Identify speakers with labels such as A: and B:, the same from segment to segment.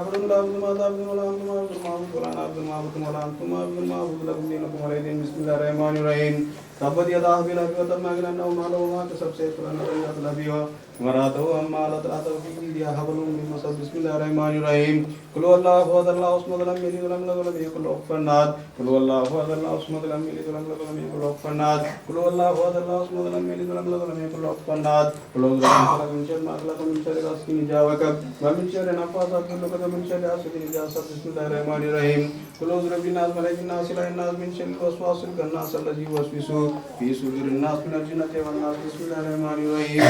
A: عبد الله عبد ما عبد ولا عبد ما عبد ما عبد ولا عبد ما عبد ولا عبد ما عبد ما عبد لكم دينكم ولي دين بسم الله الرحمن الرحيم तब्बत यदा हबील हबी तब मैं अग्रह नौ मालो वहाँ के सबसे पुराना रही असल हबी हो मरात हो हम मालत रात हो की दिया हबलू मिन मसल बिस्मिल्लाह रहमान रहीम कुलो अल्लाह हु अल्लाह उस्मत लम मिली लम लम लम कुल फनाद कुलो अल्लाह हु अल्लाह उस्मत लम मिली लम लम लम कुल फनाद कुलो अल्लाह हु अल्लाह उस्मत लम मिली लम लम लम कुल फनाद कुलो अल्लाह हु मिन शर माखलक मिन शर गासिन जावक व मिन शर नफासात कुल कद मिन शर आसिन जासत बिस्मिल्लाह रहमान रहीम कुलो रबिनाज मलाइकिन नासिला नाज मिन शर वसवासिल कन्नास अल्लाजी वसविसू برب الناس ملك الناس اله الناس من شر الوسواس الخناس الذي يوسوس في صدور الناس من الجنة والناس بسم الله الرحمن الرحيم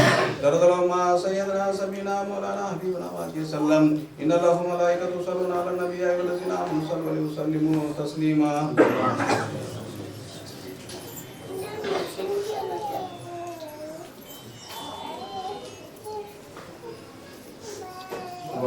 A: درد ما سيدنا سبينا مولانا حبيبنا وعليه وسلم ان الله وملائكته يصلون على النبي يا ايها الذين امنوا صلوا عليه وسلموا تسليما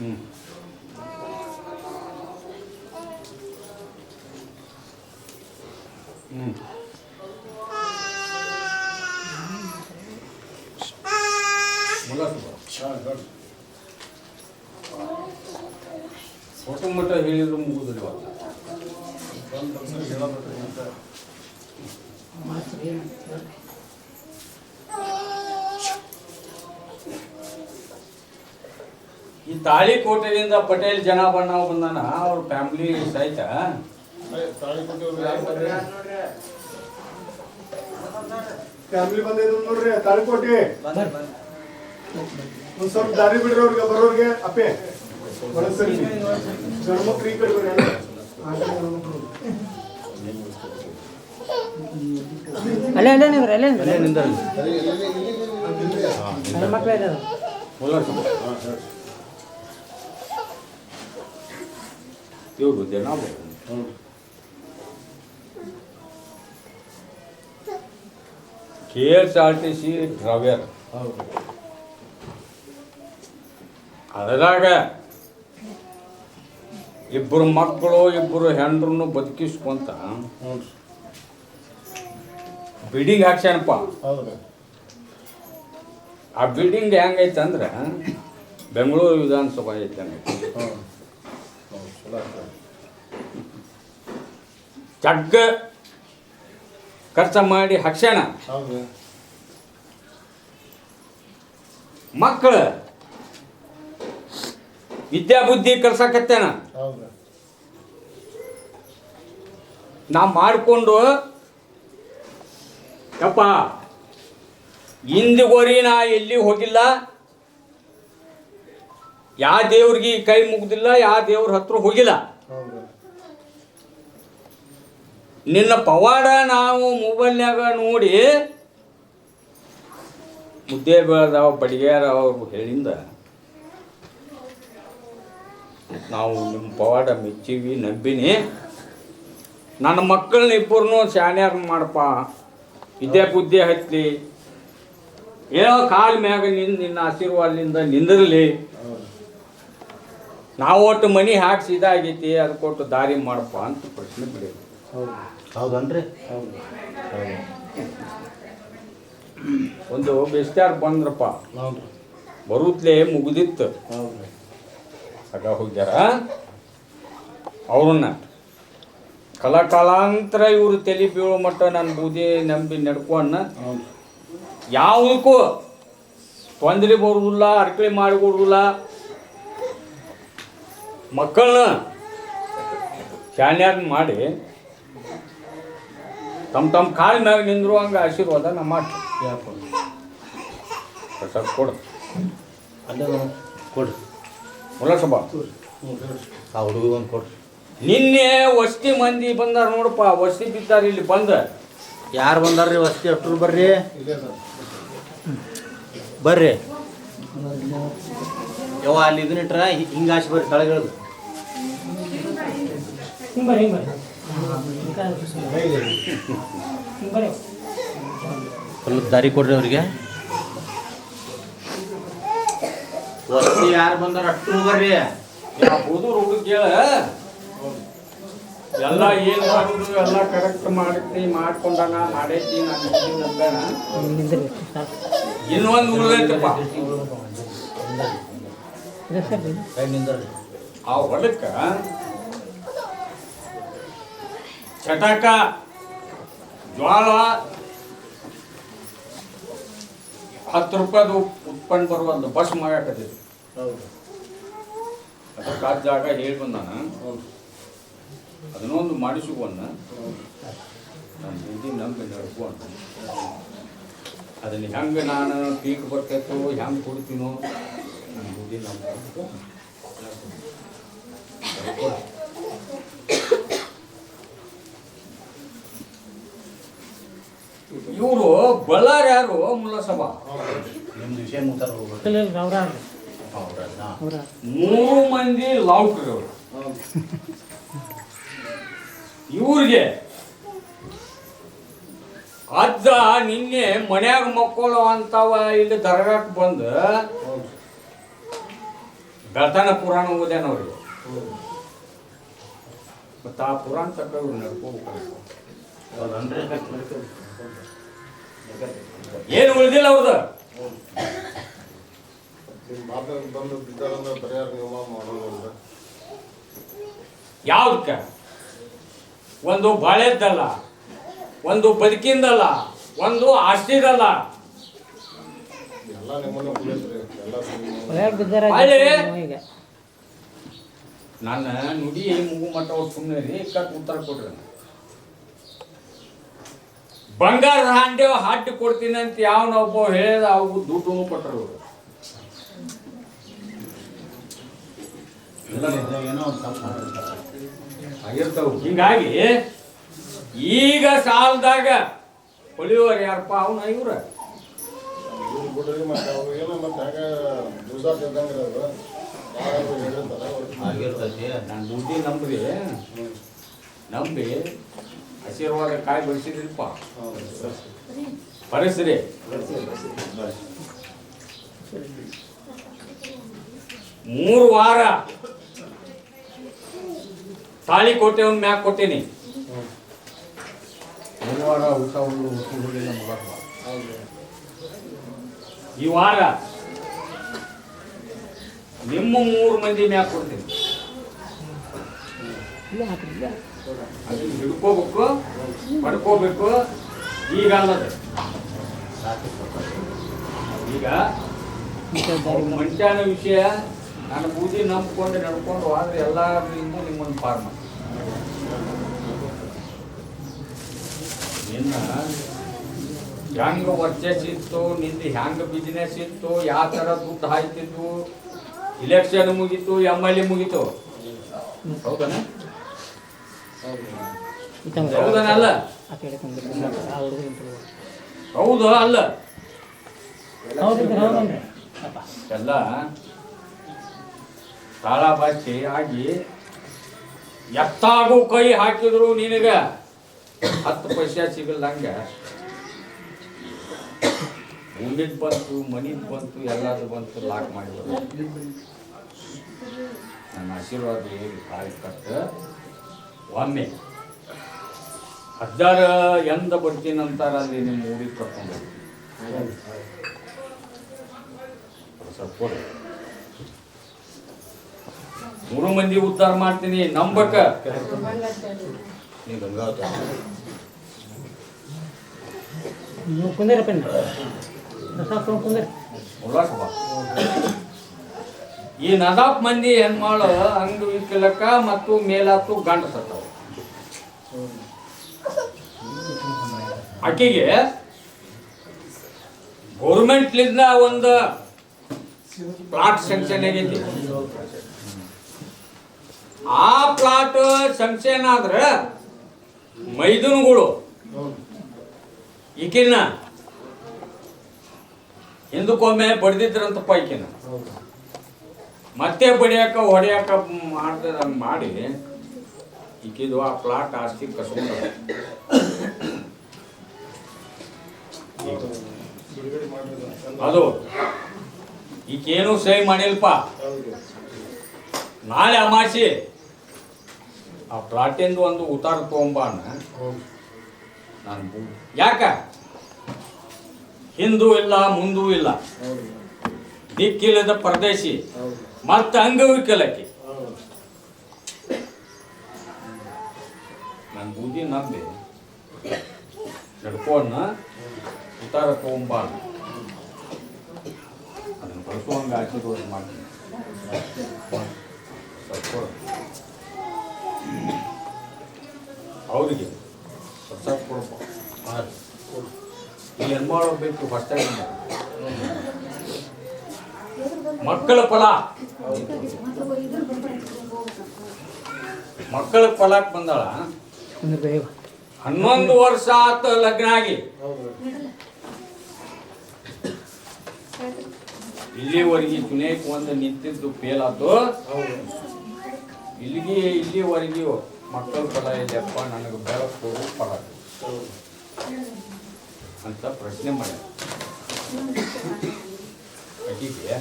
B: 응. 응. 몰랐어. 아, 나 보통 말다 해도 무고 들어왔다. ತಾಳಿಕೋಟೆಯಿಂದ ಪಟೇಲ್ ಜನ ಬಣ್ಣ ಬಂದಾನ ಅವ್ರ ಫ್ಯಾಮಿಲಿ ಸಹಿತ?
C: ಫ್ಯಾಮಿಲಿ ಬಂದಿದ್ದು ನೋಡ್ರಿ ತಾಳಿಕೋಟೆ. ಒಂದ್ ಸ್ವಲ್ಪ ದಾರಿ ಬಿಡ್ರಿ ಅವ್ರಿಗೆ ಬರೋರ್ಗೆ. ಅಪ್ಪೆ ಬಳಸರಿ ಗಣಮಕ್ಳು ಈ ಕಡೆ ಬರ್ರಿ ಅಣ್ಣ. ಆ ಕಡೆ ಗಂಡ್ಮಕ್ಳು.
D: ಅಲ್ಲೇ ಅಲ್ಲೇ ನಿಂದ್ರಿ. ಅಲ್ಲೇ ನಿಂದ್ರಿ. ಇದಾವೆ
B: ಇವ್ರು ಜನ K S R T C
C: driver
B: ಅದ್ರಾಗ ಇಬ್ಬರು ಮಕ್ಕಳು ಇಬ್ಬರು ಹೆಂಡ್ರನ್ನು ಬದುಕಿಸ್ಕೊಂತ ಬಿಲ್ಡಿಂಗ್ ಹಾಕ್ಸ್ಯಾನಪ್ಪ
C: ಹೌದು.
B: ಆ ಬಿಲ್ಡಿಂಗ್ ಹೆಂಗೈತೆ ಅಂದ್ರೆ ಬೆಂಗಳೂರು ವಿಧಾನಸಭಾ ಐತೆ
C: ಆಗ್ತದೆ
B: ಜಗ್ಗ ಖರ್ಚು ಮಾಡಿ ಹಕ್ಷಣ.
C: ಮಕ್ಕಳ
B: ಮಕ್ಕಳು ವಿದ್ಯಾ ಬುದ್ಧಿ ಕಲ್ಸಕತ್ತೇನ? ನಾ ಮಾಡಿಕೊಂಡು ಯಪ್ಪ ಇಂದಿಗೋರಿ ನಾ ಎಲ್ಲಿ ಹೋಗಿಲ್ಲ? ಯಾವ ದೇವ್ರಿಗೆ ಕೈ ಮುಗ್ದಿಲ್ಲ ಯಾವ ದೇವ್ರ ಹತ್ರ ಹೋಗಿಲ್ಲ. ನಿನ್ನ ಪವಾಡ ನಾವು ಮೊಬೈಲ್ನಾಗ ನೋಡಿ ಮುದ್ದೆ ಬೆಳೆದವ ಬಡಿಗ್ಯಾರ ಅವ್ರು ಹೇಳಿಂದ ನಾವು ನಿಮ್ಮ ಪವಾಡ ಮೆಚ್ಚೀವಿ ನಂಬಿನಿ. ನನ್ನ ಮಕ್ಕಳನ್ನ ಇಬ್ಬರನ್ನೂ ಶಾನ್ಯಾರ ಮಾಡಪ್ಪ ವಿದ್ಯೆ ಬುದ್ಧಿ ಹತ್ಲಿ. ಏನೋ ಕಾಲ ಮ್ಯಾಗ ನಿಂದು ನಿನ್ನ ಆಶೀರ್ವಾದದಿಂದ ನಿಂದಿರಲಿ. ನಾವು ಒಟ್ಟು ಮನಿ ಹಾಕ್ಸಿ ಇದಾಗೈತಿ ಅದು ಕೊಟ್ಟು ದಾರಿ ಮಾಡಪ್ಪ ಅಂತ ಪ್ರಶ್ನೆ ಬಿಡಿ
C: ಹೌದು.
E: ಹೌದನ್ರಿ?
C: ಹೌದು.
B: ಒಂದು ಬೆಸ್ತಾರ್ ಬಂದ್ರಪ್ಪ.
C: ಹೌದು.
B: ಬರುತ್ಲೇ ಮುಗಿದಿತ್ತು.
C: ಹೌದು.
B: ಆಗ ಹೋಗ್ಯಾರ. ಅವ್ರನ್ನ ಕಲಾಕಾಲಾಂತರ ಇವರು ತಲೆ ಬೀಳೋ ಮಟ್ಟ ನನ್ನ ಬೂದಿ ನಂಬಿ ನಡ್ಕೊಂಡ
C: ಹೌದು.
B: ಯಾವುದಕ್ಕೂ ತೊಂದರೆ ಬರುವುದಿಲ್ಲ ಅರ್ಕಳಿ ಮಾಡಿಕೊಡುದಿಲ್ಲ. ಮಕ್ಕಳನ್ನ ಶಾನ್ಯಾರ ಮಾಡಿ ತಮ್ಮ ತಮ್ಮ ಕಾಲ ಮ್ಯಾಗ ನಿಂದ್ರು ಹಂಗೆ ಆಶೀರ್ವಾದ ನಮ್ಮ ಮಾಡಿ ಸ್ವಲ್ಪ ಕೊಡು.
E: ಅಲ್ಲೇ ಕೊಡ್ರಿ
B: ಮುಲ್ಲಸಭಾ
E: ಆ ಹುಡುಗ ಒಂದು ಕೊಡ್ರಿ
B: ನಿನ್ನೆ ವಸ್ತಿ ಮಂದಿ ಬಂದಾರ ನೋಡಪ್ಪ. ವಸ್ತಿ ಬಿದ್ದಾರ ಇಲ್ಲಿ ಬಂದ.
E: ಯಾರು ಬಂದಾರ್ರಿ ವಸ್ತಿ? ಅಷ್ಟ್ರು ಬರ್ರಿ. ಬರ್ರಿ. ಯವ್ವ ಅಲ್ಲಿ ಇದನ್ನಿಟ್ರ ಇಟ್ರ ಹಿಂಗ ಆಶೆ ಬರ್ರಿ ತಳಗಿಳದು.
D: ಹಿಂಗೆ ಬರ್ರಿ ಹಿಂಗೆ ಬರ್ರಿ. ಹಿಂಗೆ ಬರ್ರಿ.
E: ಸ್ವಲ್ಪ ದಾರಿ ಕೊಡ್ರಿ ಅವ್ರಿಗೆ. ಯಾರು ಬಂದಾರ ಅಷ್ಟು ಬರ್ರಿ.
B: ಹುಡುಗರು ಹುಡುಗ ಕೇಳ ಎಲ್ಲ ಏನ್ ಮಾಡುದು ಎಲ್ಲ ಕರೆಕ್ಟ್ ಮಾಡಿ ಮಾಡ್ಕೊಂಡಾನ ಮಾಡೈತಿ ನಾನು
D: ನಿಂದ್ರಿ
B: ಇನ್ನೊಂದು ಉಳಿದೈತಪ್ಪ ಆ ಹೊಲಕ್ಕ ಚಟಾಕ ಜ್ವಾಳ ಹತ್ತು ರೂಪಾಯ್ದು ಉತ್ಪನ್ನ ಬರುವಂತ ಬಸ್ ಮಾಡಾಕತ್ತಿದ್ರು ಅದಕ್ಕೆ ಆ ಜಾಗ ಹೇಳಿ ಬಂದಾನ ಅದನ್ನೊಂದು ಮಾಡಿಸಿಕೊಂಡ ನಾನು ಬುದ್ಧಿ ನಂಬಿ ನಡ್ಕೊಂಡು ಅಂತ. ಅದನ್ನ ಹೆಂಗೆ ನಾನು ಪೀಕ್ ಬರ್ತೈತೋ ಹೆಂಗೆ ಕೊಡ್ತೀನೋ ನನ್ನ ಬುದ್ಧಿ ನಂಬ ಇವರು ಬಳ್ಳಾರಿ ಯಾರು? ಮುಲ್ಲಸಭಾ ಮೂರು ಮಂದಿ ಲಾವುಕ್ರಿ ಅವರು ಇವ್ರಿಗೆ ಅಜ್ಜ ನಿನ್ನೆ ಮನ್ಯಾಗ ಮಕ್ಕಳು ಅಂತವ ಇಲ್ಲಿ ದರ್ಗಾಕ್ ಬಂದು ಬೆಳ್ತಾನ ಪುರಾಣ ಓದ್ಯಾನ ಅವ್ರಿಗೆ ಮತ್ತ ಆ ಪುರಾಣ ತಕ್ಕ ನಡ್ಕೋಬೇಕು. ಏನು ಉಳಿದಿಲ್ಲ ಅವ್ರದ್ದು? ಯಾವ್ದಕ್ಕ ಒಂದು ಬಾಳೆದ್ದಲ್ಲ ಒಂದು ಬದುಕಿಂದಲ್ಲ ಒಂದು ಆಸ್ತಿದಲ್ಲ. ನನ್ನ ನುಡಿ ಮುಗು ಮಟ್ಟ ಸುಮ್ಮನೆ ರೀ ಕಟ್ ಉತ್ತರ ಕೊಡ್ರಿ ಬಂಗಾರ ಹಾಂಡೆ ಹಾಟಿ ಕೊಡ್ತೀನಿ ಅಂತ ಯಾವನೊಬ್ಬ ಹೇಳಿದ ಅವು ದುಡ್ಡು ಕೊಟ್ಟರು. ಹಿಂಗಾಗಿ ಈಗ ಸಾಲದಾಗ ಹೊಳಿಯೋರು ಯಾರಪ್ಪ? ಅವನ ಇವ್ರ. ನಂಬ್ರಿ ನಂಬಿ ಆಶೀರ್ವಾದ ಕಾಯಿ ಬೆಳೆಸಿದ್ರಿಪ್ಪ ಪರಿಸ್ರಿ ಮೂರು ವಾರ ತಾಳಿ ಕೊಟ್ಟೆ ಒಂದು ಮ್ಯಾಕ್ ಕೊಟ್ಟೇನಿ ಮೂರು ವಾರ ಊಟ ಹುಲ್ಲು ಊಟ ಹುಲ್ಲಿಲ್ಲ ಮಗ ಈ ವಾರ ನಿಮ್ಮ ಮೂರು ಮಂದಿ ಮ್ಯಾಕ್ ಕೊಡ್ತೀನಿ
D: ಇಲ್ಲ ಹಾಕ್ರಿ ಇಲ್ಲ
B: ಅದನ್ನ ಹಿಡ್ಕೋಬೇಕು ಪಡ್ಕೋಬೇಕು ಈಗ ಅಲ್ಲದ ಈಗ. ಮನುಷ್ಯನ ವಿಷಯ ನಾನು ಬೂದಿ ನಂಬಿಕೊಂಡು ನಡ್ಕೊಂಡು ಆದ್ರೆ ಎಲ್ಲರಿಂದ ನಿಮ್ಮೊಂದು ಪಾರ್ ಮಾಡಿ ನಿನ್ನ ಹೆಂಗ ವರ್ಚಸ್ ಇತ್ತು ನಿಂದು ಹೆಂಗ ಬಿಸ್ನೆಸ್ ಇತ್ತು ಯಾವ ಥರ ದುಡ್ಡು ಹಾಯ್ತಿದ್ವು ಇಲೆಕ್ಷನ್ ಮುಗೀತು ಎಂ ಎಲ್ ಎ ಮುಗೀತು
D: ಹೌದಾ
B: ಹೌದನ ಅಲ್ಲ?
D: ಆ ಕಡೆ ಆ ಹುಡುಗ
B: ಹೌದು ಅಲ್ಲ? ಎಲ್ಲ ತಾಳ ಬಾಚಿ ಆಗಿ ಎತ್ತಾಗೂ ಕೈ ಹಾಕಿದ್ರು ನಿನಗ. ಹತ್ತು ಪೈಸೆ ಸಿಗಲ್ದಂಗ ಉಂಡಿದ್ ಬಂತು ಮನಿದ್ ಬಂತು ಎಲ್ಲದು ಬಂತು ಲಾಕ್ ಮಾಡಿದ್ರು. ನನ್ನ ಆಶೀರ್ವಾದ ಹೇಳಿ ಕಾಯಿ ಕಟ್ಟ. ಒಮ್ಮೆ. ಹಜಾರ ಎಂದ ಬರ್ತೀನಿ ಅಂತಾರೆ ಅಲ್ಲಿ ನಿಮ್ಮ ಊರಿಗೆ ಕರ್ಕೊಂಡು ಸ್ವಲ್ಪ ಕೊಡು. ಮೂರು ಮಂದಿ ಉದ್ಧಾರ ಮಾಡ್ತೀನಿ ನಂಬಕ.
E: ನೀವು
D: ಕುಂದಿರಪ್ಪ
B: ಉಲ್ಲಾಸ. ಈ ನದಾಪ್ ಮಂದಿ ಹೆಣ್ಮಾಳು ಅಂಗವಿಕಲಕ ಮತ್ತು ಮೇಲಾತು ಗಂಡ ಸತ್ತವ ಆಕೆಗೆ ಗೌರ್ಮೆಂಟ್ಲಿಂದ ಒಂದು ಪ್ಲಾಟ್ ಸಂಕ್ಷನ್ ಆಗೈತಿ. ಆ ಪ್ಲಾಟ್ ಸಂಕ್ಷನ್ ಆದ್ರೆ ಮೈದುನಗಳು, ಈಕಿನ್ನ ಹಿಂದಕ್ಕೊಮ್ಮೆ ಬಡ್ದಿದ್ರಂತಪ್ಪ ಈಕಿನ ಮತ್ತೆ ಬಡಿಯಾಕ, ಹೊಡಿಯಾಕ ಮಾಡ್ದ ಮಾಡಿ, ಈಕಿದು ಆ ಪ್ಲಾಟ್ ಆಸ್ತಿ ಕಸ್ಕೊಂಡ ಅದು, ಈಕೇನು ಸಹಿ ಮಾಡಿಲ್ಪ ನಾಳೆ ಅಮಾಸಿ, ಆ ಪ್ಲಾಟಿಂದು ಒಂದು ಉತ್ತಾರ ತಗೊಂಬಾನ ನಾನು ಯಾಕ? ಹಿಂದೂ ಇಲ್ಲ, ಮುಂದೂ ಇಲ್ಲ. ದಿಕ್ಕಿಲ್ಲದ ಪರದೇಶಿ. ಮತ್ತೆ ಅಂಗವಿಕಲಕ್ಕೆ
C: ನನ್
B: ನನ್ನ ಬೂದಿ ನಂಬಿ. ನಡ್ಕೊಂಡ ಉತ್ತಾರ ತಗೊಂಬಾನ ಅದನ್ನು ಬಳಸುವಂಗ ಆಶೀರ್ವಾದ ಮಾಡ್ತೀನಿ. ಅವರಿಗೆ ಕೊಡಪ್ಪ ಇಲ್ಲಿ ಏನು ಮಾಡಬೇಕು ಹೊಸ್ತಾಗಿ ಮಕ್ಕಳ ಫಲ. ಮಕ್ಕಳ ಫಲಕ್ಕೆ ಬಂದಾಳ. ಹನ್ನೊಂದು ವರ್ಷ ಆತ ಲಗ್ನ ಆಗಿ. ಇಲ್ಲಿವರೆಗೆ ಚುನೇಕ್ ಒಂದು ನಿಂತಿದ್ದು ಫೇಲ್ ಆತು. ಇಲ್ಲಿಗೆ, ಇಲ್ಲಿವರೆಗೆ ಮಕ್ಕಳ ಫಲ ಇದೆಯಪ್ಪ ನನಗೆ ಬೆಳಕು ಫಲ. ಅಂತ ಪ್ರಶ್ನೆ ಮಾಡ್ಯಾರ. ಆಕಿಗೆ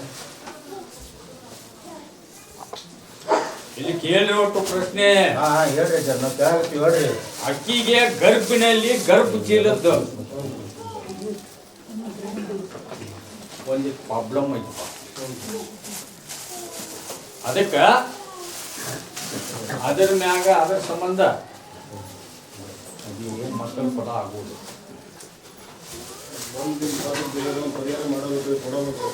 B: ಇಲ್ಲಿ ಕೇಳಿ ಒಟ್ಟು ಪ್ರಶ್ನೆ.
E: ಹಾ ಹೇಳ್ರಿ ಸರ್ ನಾವು ಹೇಳ್ರಿ.
B: ಅಕ್ಕಿಗೆ ಗರ್ಭಿನಲ್ಲಿ ಗರ್ಭ ಚೀಲದ್ದು. ಒಂದು ಪ್ರಾಬ್ಲಮ್ ಐತಪ್ಪ. ಅದಕ್ಕ ಅದರ ಮ್ಯಾಗ ಅದರ ಸಂಬಂಧ ಅದು ಮಕ್ಕಳ ಪಡ ಆಗೋದು
C: ಒಂದು ಪರಿಹಾರ ಮಾಡಬೇಕು ಕೊಡಬೇಕು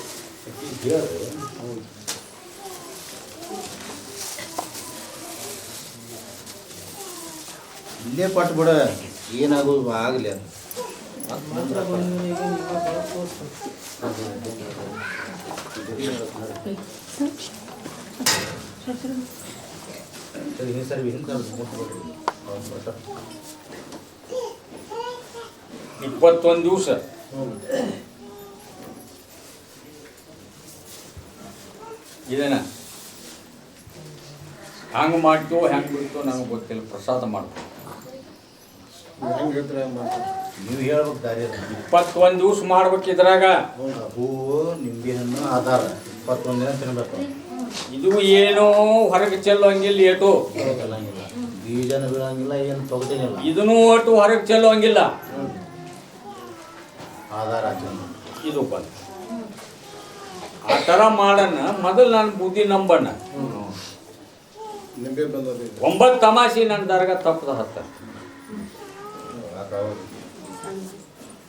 E: ಇಲ್ಲೇ ಪಟ್ಟು ಬಿಡ. ಏನಾಗೋದು ಆಗಲಿ ಅದು. ಸರಿ ಹಿಂಗೆ ಸರಿ ಹಿಂಗೆ ಮುಟ್ಬಿಡ್ರಿ ಹೌದು, ಬರ್ತಾರೆ.
B: ಇಪ್ಪತ್ತೊಂದು ದಿವಸ. ಇದೇನ? ಹಂಗೆ ಮಾಡ್ತೋ ಹೆಂಗೆ ಬಿಡ್ತೋ ನಂಗೆ ಗೊತ್ತಿಲ್ಲ. ಪ್ರಸಾದ ಮಾಡ್ತೀವಿ.
E: ನೀವು ಹೇಳ್ಬೇಕು ದಾರಿ
B: ಇಪ್ಪತ್ತೊಂದು ದಿವಸ ಮಾಡ್ಬೇಕು ಇದ್ರಾಗ.
E: ಹೂವು ನಿಂಬೆ ಹಣ್ಣು ಆಧಾರ. ಇಪ್ಪತ್ತೊಂದು ದಿನ ತಿನ್ಬೇಕು.
B: ಇದು ಏನು ಹೊರಗೆ ಚೆಲ್ಲೋಂಗಿಲ್ಲ ಏಟು.
E: ಚೆಲ್ಲಂಗಿಲ್ಲ. ಬೀಜನ ಬೀಳಂಗಿಲ್ಲ ಏನು ತೊಗೊತೀನಿಲ್ಲ
B: ಇದನ್ನು ಒಟ್ಟು ಹೊರಗೆ ಚೆಲ್ಲೋಂಗಿಲ್ಲ.
E: ಆಧಾರ.
B: ಇದು ಬಂದು ಆ ಥರ ಮಾಡೋಣ ಮೊದಲು ನಾನು ಬುದ್ಧಿ ನಂಬಣ್ಣ. ಒಂಬತ್ತು ತಮಾಷೆ ನನ್ನ ದರ್ಗ ತಪ್ಪದ ಹತ್ತ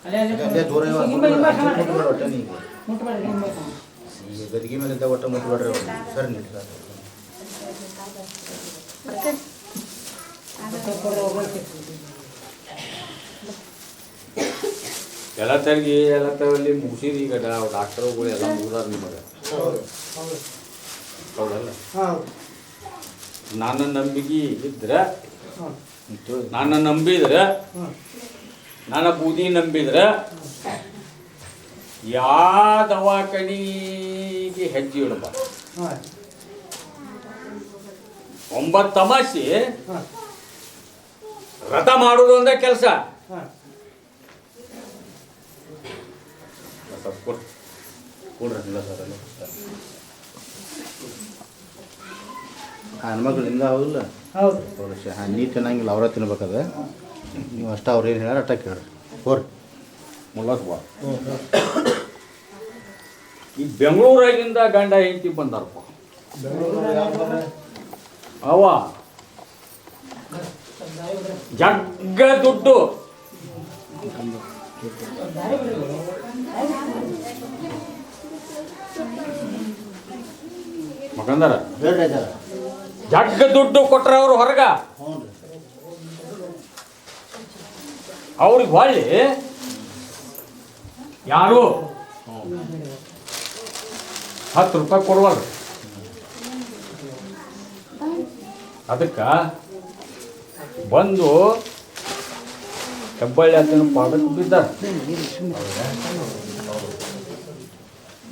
E: ಸರಿ
D: ಹಿಂಬ- ಹಿಂಬ
E: ಮುಟ್ಬೇಡ,
D: ಹಾಕ್ಬೇಡ್ರಿ.
E: ಮುಟ್ಬೇಡ ಒಟ್ಟ ನೀವು.
D: ಮುಟ್ಬೇಡ್ರಿ, ಹಿಂಬ ಹಾಕ್ಬೇಡ್ರಿ.
E: ಈ ಗದಿಗೆ ಮೇಲಿದ್ದ ಒಟ್ಟ ಮುಟ್ಬೇಡ್ರಿ ಅವ್ರು. ಸರಿ ನಿಂತು ಸರ್.
D: ತಕ್ಕೊಂಡು ಹೋಗ್ಬೇಕು.
B: ಎಲ್ಲ ತರಗಿ ಎಲ್ಲ ತರಲ್ಲಿ ಮುಗಿಸಿರಿ ಈಗ ಡಾಕ್ಟರ್ಗಳು ಎಲ್ಲ ಮುಗಿದಾರ ನಿಮಗೆ.
C: ಹೌದು
B: ಹೌದಲ್ಲ?
C: ಹೌದು
B: ನನ್ನ ನಂಬಿಕೆ ಇದ್ರೆ ನನ್ನ ನಂಬಿದ್ರೆ ನನ್ನ ಬೂದಿ ನಂಬಿದ್ರೆ ಯಾ ದವಾಖಾನಿಗೆ ಹೆಜ್ಜೆ ಇಡಬಾರ್ದು. ಒಂಬತ್ತು ತಮಾಷೆ ರಥ ಮಾಡೋದು ಒಂದೇ ಕೆಲಸ
E: ಕೊಡ್ರಿ. ಇಲ್ಲ ಸರ್ ಅಲ್ಲೇ. ಆ ಹೆಣ್ಮಕ್ಳು ಹಿಂಗ ಹೌದಿಲ್ಲ?
D: ಹೌದು.
E: ಹಾಂ ನೀ ತಿನ್ನಂಗಿಲ್ಲ ಅವ್ರ ತಿನ್ಬೇಕದ? ನೀವು ಅಷ್ಟ ಅವ್ರು ಏನು ಹೇಳಾರ ಅಟ್ಟ ಕೇಳ್ರಿ. ಹೋರಿ
B: ಮುಲ್ಲಸ್ ಬಾ. ಈ ಬೆಂಗಳೂರಾಗಿಂದ ಗಂಡ ಹೆಂಡತಿ ಬಂದಾರಪ್ಪ. ಅವ ಜಗ್ಗ ದುಡ್ಡು. ಮಗಂದರ ಜಗ್ಗ ದುಡ್ಡು ಕೊಟ್ರ ಅವ್ರು ಹೊರಗ? ಅವ್ರಿಗೆ ಹೊಳ್ಳಿ. ಯಾರು? ಹತ್ತು ರೂಪಾಯಿ ಕೊಡುವಾಗ ಅದಕ್ಕೆ ಬಂದು ಹೆಬ್ಬಳ್ಳಿ ಅಂತ ಪಾದಕ್ಕೆ ಬಿದ್ದಾರೆ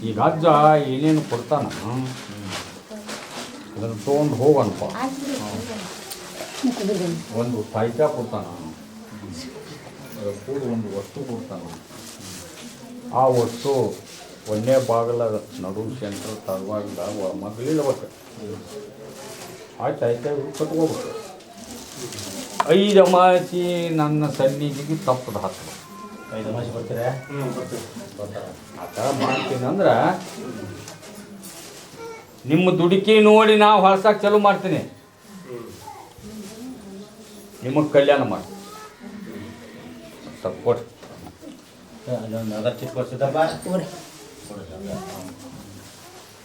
B: ಈಗ ಅಜ್ಜ ಏನೇನು ಕೊಡ್ತಾನ ಅದನ್ನು ತೊಗೊಂಡು ಹೋಗಣಪ್ಪ. ಒಂದು ಸಾಹಿತ್ಯ ಕೊಡ್ತಾನ ಕೂಡ ಒಂದು ವಸ್ತು ಕೊಡ್ತಾನ. ಆ ವಸ್ತು ಒಂದೇ ಬಾಗಲ ನಡು ಸೆಂಟ್ರ್ ತರುವಾಗ ಮಗಳಿರ್ಬೇಕು ಆಯ್ತು ಆಯ್ತು ಕಟ್ಕೋಬೇಕು. ಐದು ಅಮಾಸಿ ನನ್ನ ಸನ್ನಿಧಿಗೆ ತಪ್ಪದ ಹತ್ತು
E: ಐದು ಅಮಾಸಿ ಬರ್ತೀರಾ?
B: ಆ ಥರ ಮಾಡ್ತೀನಿ ಅಂದ್ರೆ ನಿಮ್ಮ ದುಡುಕಿ ನೋಡಿ ನಾವು ಹೊಳ್ಸಕ್ಕೆ ಚಾಲೂ ಮಾಡ್ತೀನಿ. ನಿಮಗೆ ಕಲ್ಯಾಣ ಮಾಡಿ ಸ್ವಲ್ಪ
E: ಕೊಡ್ಸಿದ್ದಪ್ಪ.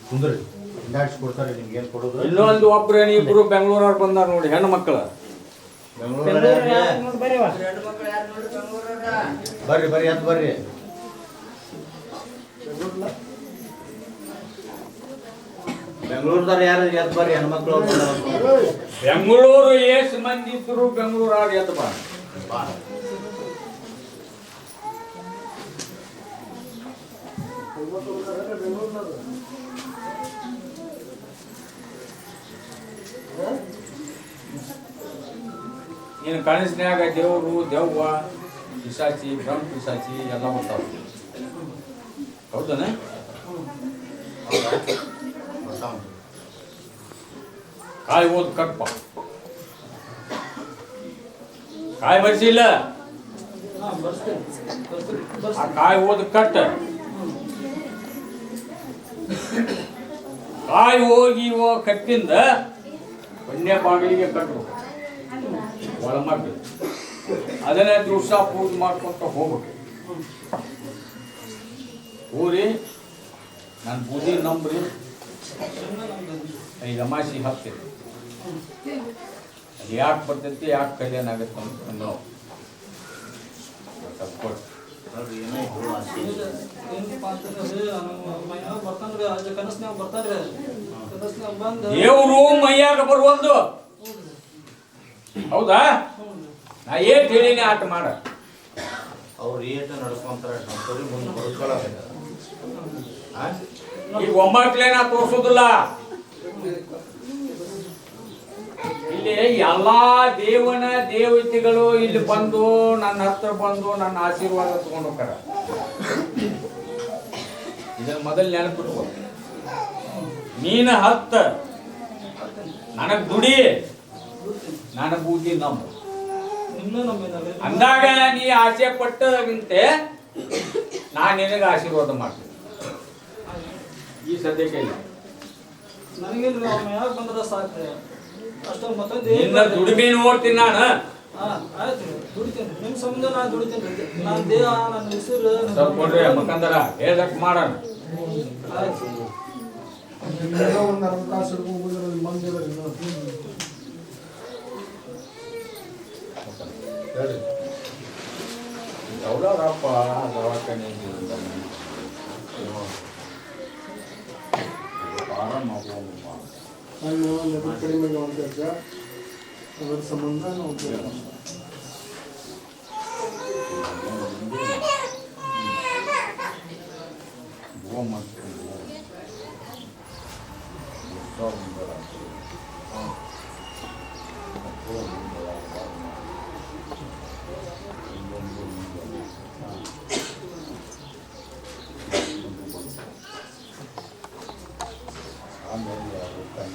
E: ಕುಂದ್ರಿ. ಹಿಂದಾಡ್ಸಿ ಕೊಡ್ತಾರೆ ನಿಮ್ಗೆ ಏನು ಕೊಡೋದು?
B: ಇನ್ನೊಂದು ಒಬ್ರು ಇಬ್ರು ಬೆಂಗಳೂರವ್ರು ಬಂದಾರ ನೋಡಿ ಹೆಣ್ಣು ಮಕ್ಕಳು.
E: ಬರ್ರಿ ಬರ್ರಿ ಅಂತ ಬರ್ರಿ. ಬೆಂಗಳೂರದವ್ರು ಯಾರು ಎತ್ ಬರ್ರಿ ಹೆಣ್ಮಕ್ಳು
B: ಬೆಂಗಳೂರು ಎಷ್ಟು ಮಂದಿ ಇದ್ರು ಬೆಂಗಳೂರು ಆಡಿ ಎತ್ ಬಾ.
E: ಬಾ.
B: ನೀನು ಕನಸಿನ್ಯಾಗ ದೇವರು, ದೆವ್ವ ಪಿಸಾಚಿ ಬ್ರಹ್ಮ ಪಿಸಾಚಿ ಎಲ್ಲ ಬರ್ತಾವ. ಹೌದನ. ಕಾಯಿ ಓದ್ ಕಟ್ಪ ಕಾಯಿ ಬರ್ಸಿಲ್ಲ ಆ ಕಾಯಿ ಓದ್ ಕಟ್ಟ. ಕಾಯಿ ಹೋಗಿ ಕಟ್ಟಿಂದ ಪುಣ್ಯ ಬಾಗಿಲಿಗೆ ಕಟ್ಟಬೇಕು ಒಳಮಗ್ಳು ಅದನ್ನೇ ದಿವಸ ಪೂಜೆ ಮಾಡ್ಕೊತ ಹೋಗ್ಬೇಕು. ಊರಿ ನನ್ನ ಪೂಜೆ ನಂಬ್ರಿ. ಐದು ಅಮಾಸಿ ಹತ್ತಿರ. ಅದು ಯಾಕೆ ಬರ್ತೈತಿ, ಯಾಕೆ ಕಲ್ಯಾಣ ಆಗುತ್ತೆ ಅಂತ ನಾವು. ಸ್ವಲ್ಪ ದೇವರು ಮೈಯಾಗ ಬರುವಲ್ದು. ಹೌದಾ? ನಾ ಏಟ್ ಹೇಳಿನಿ ಆಟ ಮಾಡ.
E: ಅವ್ರು ಏನು ನಡ್ಕೊಂತಾರೆ ಸಂತೋರಿ ಮುಂದೆ ಬದುಕೊಳ್ಳೋದು ಆ?
B: ಈಗ ಒಂಬತ್ತಲೇ ನಾ ತೋರ್ಸೋದಿಲ್ಲ. ಇಲ್ಲಿ ಎಲ್ಲಾ ದೇವನ ದೇವತೆಗಳು ಇಲ್ಲಿ ಬಂದು ನನ್ನ ಹತ್ರ ಬಂದು ನನ್ನ ಆಶೀರ್ವಾದ ತಗೊಂಡು ಹೋಗ್ತಾರ. ಇದನ್ನ ಮೊದಲು ನೆನಪಿಟ್ಕೋ. ನೀನ ಹತ್ತ. ನನಗ್ ದುಡಿ. ನನ್ನ ಬೂದಿ
F: ನಮ್ಮ
B: ಅಂದಾಗ ನೀ ಆಸೆ ಪಟ್ಟದಂತೆ ನಾನು ನಿನಗೆ ಆಶೀರ್ವಾದ ಮಾಡ್ತೀನಿ. ಈ ಸದ್ಯಕ್ಕೆ ಇಲ್ಲ
F: ನನಗೇನು ಬಂದ್ರ ಅಷ್ಟೊಂದು ಅಷ್ಟ ಮತ್ತೊಂದು
B: ನಿನ್ನ ದುಡಿಮೆ ನೋಡ್ತೀನಿ ನಾನು.
F: ಆಯ್ತು ದುಡಿತೇನೆ. ನಿಮ್ ಸಂಬಂಧ ನಾನು ದುಡಿತೇನೆ. ನಾನ್ ದೇಹ ನನ್ನ ಹೆಸರು
B: ಸ್ವಲ್ಪ ಕೊಡ್ರಿ ಮಕ್ಕಂದರ ಹೇಳ್ದಕ್ ಮಾಡೋಣ.
F: ಆಯ್ತು
C: ನಿಮ್ಮೆಲ್ಲ ಒಂದು ಅರ್ಧ ತಾಸು ಹಿಡ್ಕೊಂಡು ಹೋಗಿದ್ರೆ ಮಂದಿ ಇದಾರೆ ಇನ್ನು.
E: ಹೇಳ್ರಿ.
B: ಯಾವ್ದಾರಪ್ಪ ದವಾಖಾನೆ ಆರಾಮ
C: ನಾನು ಲೆಕ್ಕ ಕಡಿಮೆ ಅಂತ ಅದರ ಸಂಬಂಧ ನಾವು
E: ಮಾಡ್ತಾರೆ.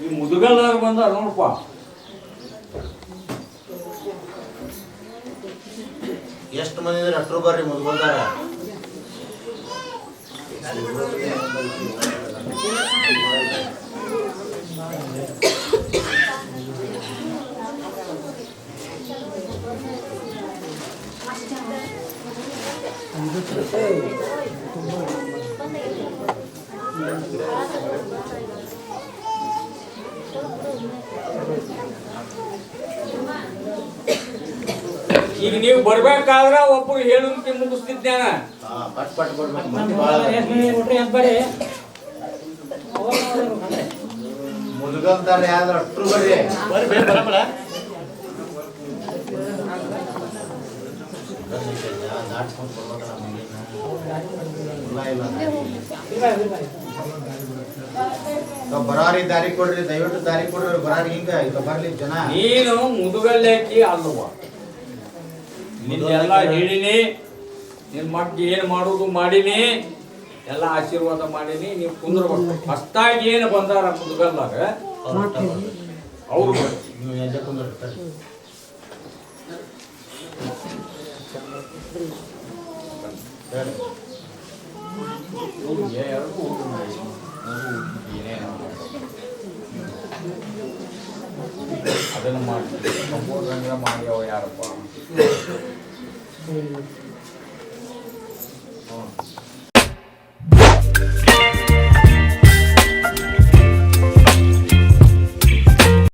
B: ಈ ಮುದುಗಲ್ಲಾರು ಬಂದ ನೋಡಪ್ಪ
E: ಎಷ್ಟು ಮಂದಿ ಇದ್ರೆ ಅಷ್ಟರು ಬರ್ರಿ ಮುದ್ಕೊಂಡಾರ
B: ಈಗ ನೀವು ಬರ್ಬೇಕಾದ್ರ ಒಬ್ರು ಹೇಳುಂಟಿ ಮುಗಿಸ್ತಿದ್ದಾನ
E: ಪಟ್ ಪಟ್ ಬರ್ಬೇಕು ಮುದುಗಲ್ದಾರ ಯಾವ್ದು ಅಟ್ರು ಬರ್ರಿ. ಬರಾರಿ ದಾರಿ ಕೊಡ್ರಿ ದಯವಿಟ್ಟು ದಾರಿ ಕೊಡ್ರಿ ಬರಾರಿ ಹಿಂಗ ಈಗ ಬರ್ಲಿ ಜನ.
B: ನೀನು ಮುದುಗಲ್ಲೇಕಿ ಅಲ್ವ? ನಿನ್ನೆಲ್ಲ ಹೇಳಿನಿ ನಿನ್ ಮಗ್ಗಿ ಏನು ಮಾಡೋದು ಮಾಡೀನಿ ಎಲ್ಲ ಆಶೀರ್ವಾದ ಮಾಡೀನಿ ನೀವು ಕುಂದ್ರಬೇಕು ಫಸ್ಟಾಗಿ ಏನು ಬಂದಾರ ಮುದುಗಲ್ಲಾಗ ಅವ್ರು ಬರ್ರಿ.
E: ನೀವು ಎದ್ದೆ ಕುಂದ್ರಿ, ತಡ್ರಿ. ತಡ್ರಿ.
B: ಇವ್ರಿಗೆ ಎರಡು ಊಟ ಮಾಡಿ. ಮೂರು ಏನೇನೋ ಅದನ್ನು ಮಾಡಿ ಸಂಪೂರ್ಣ ಮಾಡಿ ಅವ ಯಾರಪ್ಪ